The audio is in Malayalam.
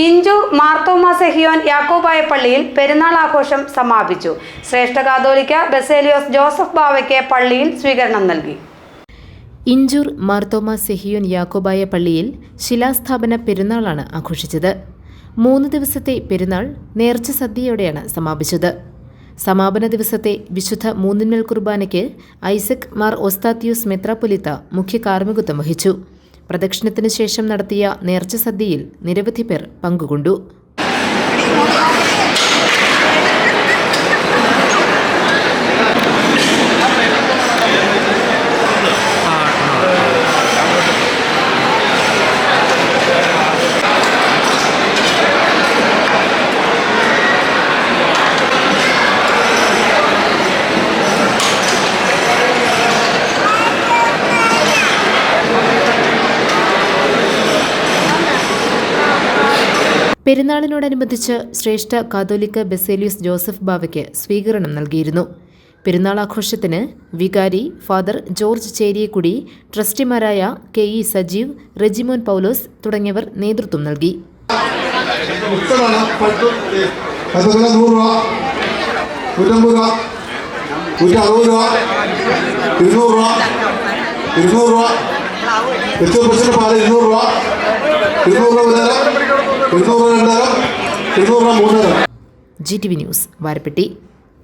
ഇഞ്ചൂർ മാർത്തോമ സെഹിയോൻ യാക്കോബായ പള്ളിയിൽ പെരുന്നാൾ ആഘോഷം സമാപിച്ചു. ശ്രേഷ്ഠ കാതോലിക്ക ബസേലിയോസ് ജോസഫ് ബാവയ്ക്ക് പള്ളിയിൽ സ്വീകരണം നൽകി. ഇഞ്ചൂർ മാർത്തോമ സെഹിയോൻ യാക്കോബായ പള്ളിയിൽ ശിലാസ്ഥാപന പെരുന്നാളാണ് ആഘോഷിച്ചത്. മൂന്ന് ദിവസത്തെ പെരുന്നാൾ നേർച്ച സദ്യയോടെയാണ് സമാപിച്ചത്. സമാപന ദിവസത്തെ വിശുദ്ധ മൂന്നിന്മേൽ കുർബാനയ്ക്ക് ഐസക് മാർ ഒസ്താത്യൂസ് മെത്രാപൊലിത്ത മുഖ്യ കാർമ്മികത്വം വഹിച്ചു. പ്രദക്ഷിണത്തിനു ശേഷം നടത്തിയ നേർച്ച സദ്യയിൽ നിരവധി പേർ പങ്കുകൊണ്ടു പെരുന്നാളിനോടനുബന്ധിച്ച് ശ്രേഷ്ഠ കാതോലിക്ക ബെസേലിയസ് ജോസഫ് ബാവയ്ക്ക് സ്വീകരണം നൽകിയിരുന്നു. പെരുന്നാൾ ആഘോഷത്തിന് വികാരി ഫാദർ ജോർജ് ചേരിയക്കുടി ട്രസ്റ്റിമാരായ കെ ഇ സജീവ് റെജിമോൻ പൗലോസ് തുടങ്ങിയവർ നേതൃത്വം നൽകി. ഇരുന്നൂറ് രൂപ ഇരുന്നൂറ് രൂപ. G T V news Varapetty.